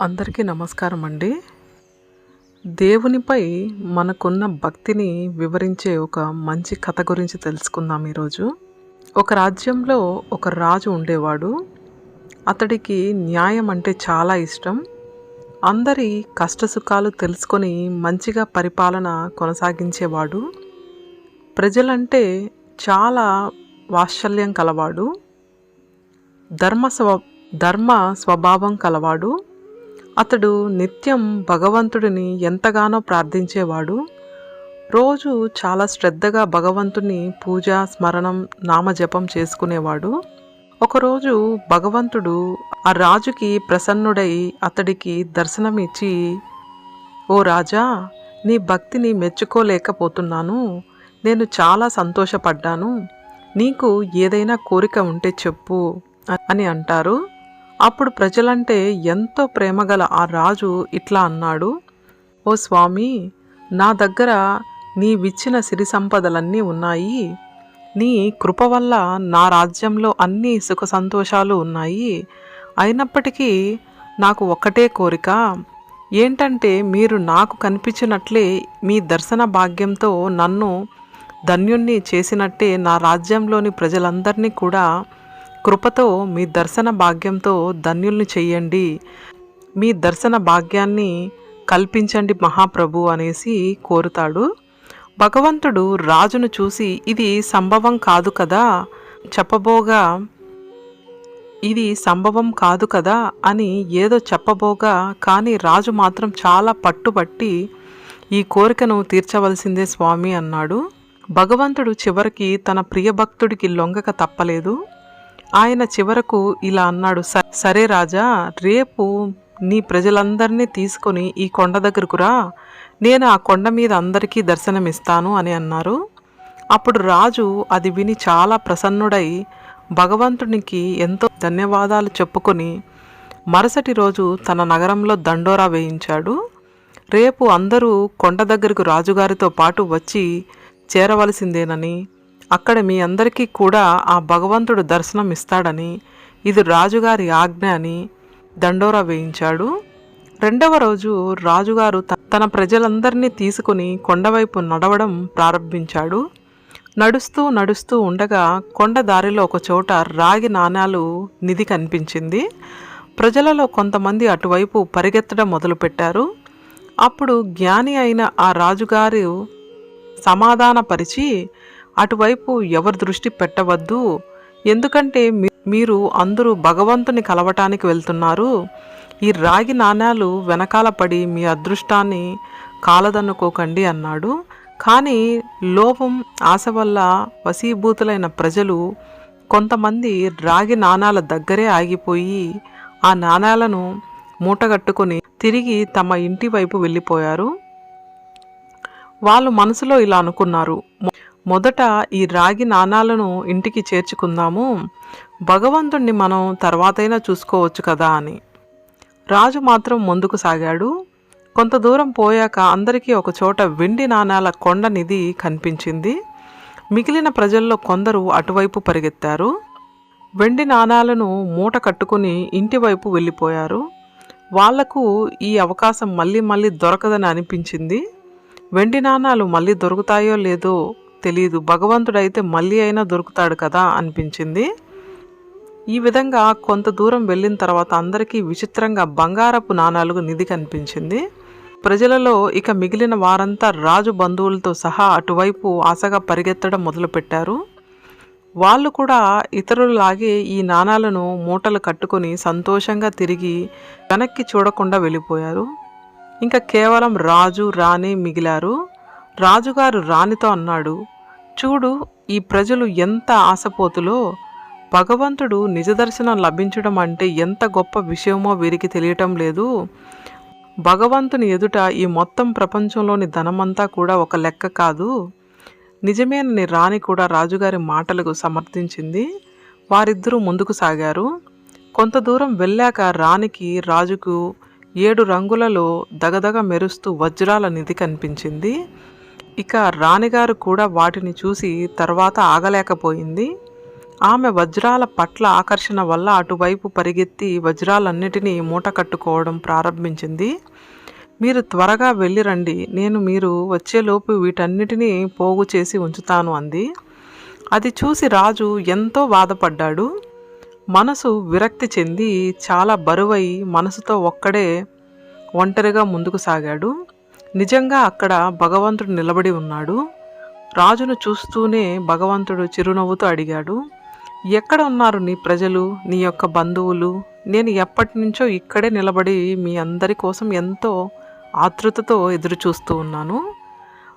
అందరికీ నమస్కారం అండి దేవునిపై మనకున్న భక్తిని వివరించే ఒక మంచి కథ గురించి తెలుసుకుందాం ఈరోజు. ఒక రాజ్యంలో ఒక రాజు ఉండేవాడు. అతడికి న్యాయం అంటే చాలా ఇష్టం. అందరి కష్టసుఖాలు తెలుసుకొని మంచిగా పరిపాలన కొనసాగించేవాడు. ప్రజలంటే చాలా వాత్సల్యం కలవాడు. ధర్మ స్వ ధర్మ స్వభావం కలవాడు. అతడు నిత్యం భగవంతుడిని ఎంతగానో ప్రార్థించేవాడు. రోజు చాలా శ్రద్ధగా భగవంతుని పూజ స్మరణం నామజపం చేసుకునేవాడు. ఒకరోజు భగవంతుడు ఆ రాజుకి ప్రసన్నుడై అతడికి దర్శనమిచ్చి ఓ రాజా నీ భక్తిని మెచ్చుకోలేకపోతున్నాను. నేను చాలా సంతోషపడ్డాను. నీకు ఏదైనా కోరిక ఉంటే చెప్పు అని అంటారు. అప్పుడు ప్రజలంటే ఎంతో ప్రేమగల ఆ రాజు ఇట్లా అన్నాడు ఓ స్వామి నా దగ్గర నీవిచ్చిన సిరి సంపదలన్నీ ఉన్నాయి. నీ కృప వల్ల నా రాజ్యంలో అన్ని సుఖ సంతోషాలు ఉన్నాయి. అయినప్పటికీ నాకు ఒక్కటే కోరిక. ఏంటంటే మీరు నాకు కనిపించినట్లే మీ దర్శన భాగ్యంతో నన్ను ధన్యుణ్ణి చేసినట్టే నా రాజ్యంలోని ప్రజలందరినీ కూడా కృపతో మీ దర్శన భాగ్యంతో ధన్యుల్ని చెయ్యండి. మీ దర్శన భాగ్యాన్ని కల్పించండి మహాప్రభు అనేసి కోరుతాడు. భగవంతుడు రాజును చూసి ఇది సంభవం కాదు కదా? చెప్పబోగా ఇది సంభవం కాదు కదా? అని ఏదో చెప్పబోగా కానీ రాజు మాత్రం చాలా పట్టుబట్టి ఈ కోరికను తీర్చవలసిందే స్వామి అన్నాడు. భగవంతుడు చివరికి తన ప్రియభక్తుడికి లొంగక తప్పలేదు. ఆయన చివరకు ఇలా అన్నాడు సరే రాజా రేపు నీ ప్రజలందరినీ తీసుకొని ఈ కొండ దగ్గరకు రా. నేను ఆ కొండ మీద అందరికీ దర్శనమిస్తాను అని అన్నారు. అప్పుడు రాజు అది విని చాలా ప్రసన్నుడై భగవంతునికి ఎంతో ధన్యవాదాలు చెప్పుకొని మరుసటి రోజు తన నగరంలో దండోరా వేయించాడు. రేపు అందరూ కొండ దగ్గరకు రాజుగారితో పాటు వచ్చి చేరవలసిందేనని అక్కడ మీ అందరికీ కూడా ఆ భగవంతుడు దర్శనం ఇస్తాడని ఇది రాజుగారి ఆజ్ఞ అని దండోరా వేయించాడు. రెండవ రోజు రాజుగారు తన ప్రజలందరినీ తీసుకుని కొండవైపు నడవడం ప్రారంభించాడు. నడుస్తూ నడుస్తూ ఉండగా కొండ దారిలో ఒక చోట రాగి నాణాలు నిధి కనిపించింది. ప్రజలలో కొంతమంది అటువైపు పరిగెత్తడం మొదలుపెట్టారు. అప్పుడు జ్ఞాని అయిన ఆ రాజుగారు సమాధానపరిచి అటువైపు ఎవరు దృష్టి పెట్టవద్దు. ఎందుకంటే మీరు అందరూ భగవంతుని కలవటానికి వెళ్తున్నారు. ఈ రాగి నాణ్యాలు వెనకాల పడి మీ అదృష్టాన్ని కాలదన్నుకోకండి అన్నాడు. కానీ లోపం ఆశ వల్ల వశీభూతులైన ప్రజలు కొంతమంది రాగి నాణాల దగ్గరే ఆగిపోయి ఆ నాణాలను మూటగట్టుకొని తిరిగి తమ ఇంటి వైపు వెళ్ళిపోయారు. వాళ్ళు మనసులో ఇలా అనుకున్నారు. మొదట ఈ రాగి నాణాలను ఇంటికి చేర్చుకుందాము. భగవంతుణ్ణి మనం తర్వాతైనా చూసుకోవచ్చు కదా అని. రాజు మాత్రం ముందుకు సాగాడు. కొంత దూరం పోయాక అందరికీ ఒక చోట వెండి నాణాల కొండ నిధి కనిపించింది. మిగిలిన ప్రజల్లో కొందరు అటువైపు పరిగెత్తారు. వెండి నాణాలను మూట కట్టుకుని ఇంటివైపు వెళ్ళిపోయారు. వాళ్ళకు ఈ అవకాశం మళ్ళీ మళ్ళీ దొరకదని అనిపించింది. వెండి నాణాలు మళ్ళీ దొరుకుతాయో లేదో తెలియదు భగవంతుడైతే మళ్ళీ అయినా దొరుకుతాడు కదా అనిపించింది. ఈ విధంగా కొంత దూరం వెళ్ళిన తర్వాత అందరికీ విచిత్రంగా బంగారపు నాణాలకు నిధి కనిపించింది. ప్రజలలో ఇక మిగిలిన వారంతా రాజు బంధువులతో సహా అటువైపు ఆశగా పరిగెత్తడం మొదలుపెట్టారు. వాళ్ళు కూడా ఇతరులలాగే ఈ నాణాలను మూటలు కట్టుకొని సంతోషంగా తిరిగి వెనక్కి చూడకుండా వెళ్ళిపోయారు. ఇంకా కేవలం రాజు రాణి మిగిలారు. రాజుగారు రాణితో అన్నాడు చూడు ఈ ప్రజలు ఎంత ఆశపోతులో భగవంతుడు నిజదర్శనం లభించడం అంటే ఎంత గొప్ప విషయమో వీరికి తెలియటం లేదు. భగవంతుని ఎదుట ఈ మొత్తం ప్రపంచంలోని ధనమంతా కూడా ఒక లెక్క కాదు. నిజమేనని రాణి కూడా రాజుగారి మాటలకు సమర్థించింది. వారిద్దరూ ముందుకు సాగారు. కొంత దూరం వెళ్ళాక రాణికి రాజుకు ఏడు రంగులలో దగదగ మెరుస్తూ వజ్రాల నిధి కనిపించింది. ఇక రాణిగారు కూడా వాటిని చూసి తర్వాత ఆగలేకపోయింది. ఆమె వజ్రాల పట్ల ఆకర్షణ వల్ల అటువైపు పరిగెత్తి వజ్రాలన్నిటినీ మూట కట్టుకోవడం ప్రారంభించింది. మీరు త్వరగా వెళ్ళిరండి నేను మీరు వచ్చేలోపు వీటన్నిటినీ పోగు చేసి ఉంచుతాను అంది. అది చూసి రాజు ఎంతో బాధపడ్డాడు. మనసు విరక్తి చెంది చాలా బరువై మనసుతో ఒక్కడే ఒంటరిగా ముందుకు సాగాడు. నిజంగా అక్కడ భగవంతుడు నిలబడి ఉన్నాడు. రాజును చూస్తూనే భగవంతుడు చిరునవ్వుతో అడిగాడు ఎక్కడ ఉన్నారు నీ ప్రజలు నీ యొక్క బంధువులు? నేను ఎప్పటి నుంచో ఇక్కడే నిలబడి మీ అందరి కోసం ఎంతో ఆతృతతో ఎదురు చూస్తూ ఉన్నాను.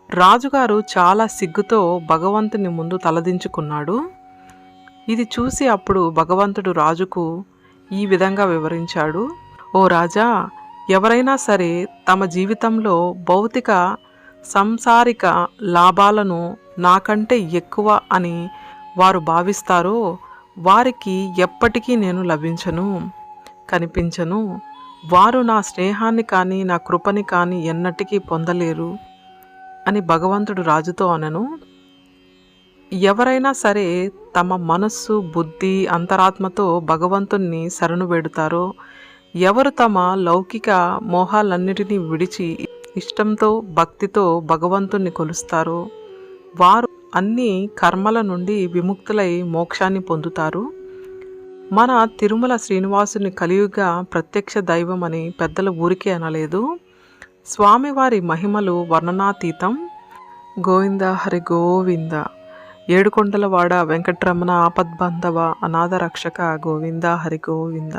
రాజుగారు చాలా సిగ్గుతో భగవంతుని ముందు తలదించుకున్నాడు. ఇది చూసి అప్పుడు భగవంతుడు రాజుకు ఈ విధంగా వివరించాడు ఓ రాజా ఎవరైనా సరే తమ జీవితంలో భౌతిక సంసారిక లాభాలను నాకంటే ఎక్కువ అని వారు భావిస్తారో వారికి ఎప్పటికీ నేను లభించను కనిపించను. వారు నా స్నేహాన్ని కానీ నా కృపని కానీ ఎన్నటికీ పొందలేరు అని భగవంతుడు రాజుతో అనను. ఎవరైనా సరే తమ మనస్సు బుద్ధి అంతరాత్మతో భగవంతుణ్ణి శరణు వేడుతారో ఎవరు తమ లౌకిక మోహాలన్నిటినీ విడిచి ఇష్టంతో భక్తితో భగవంతుణ్ణి కొలుస్తారో వారు అన్ని కర్మల నుండి విముక్తులై మోక్షాన్ని పొందుతారు? మన తిరుమల శ్రీనివాసుని కలియుగ ప్రత్యక్ష దైవం అని పెద్దల ఊరికే అనలేదు. స్వామివారి మహిమలు వర్ణనాతీతం. గోవింద హరి గోవింద. ఏడుకొండలవాడ వెంకటరమణ ఆపద్బంధవ అనాథ రక్షక గోవింద హరి గోవింద.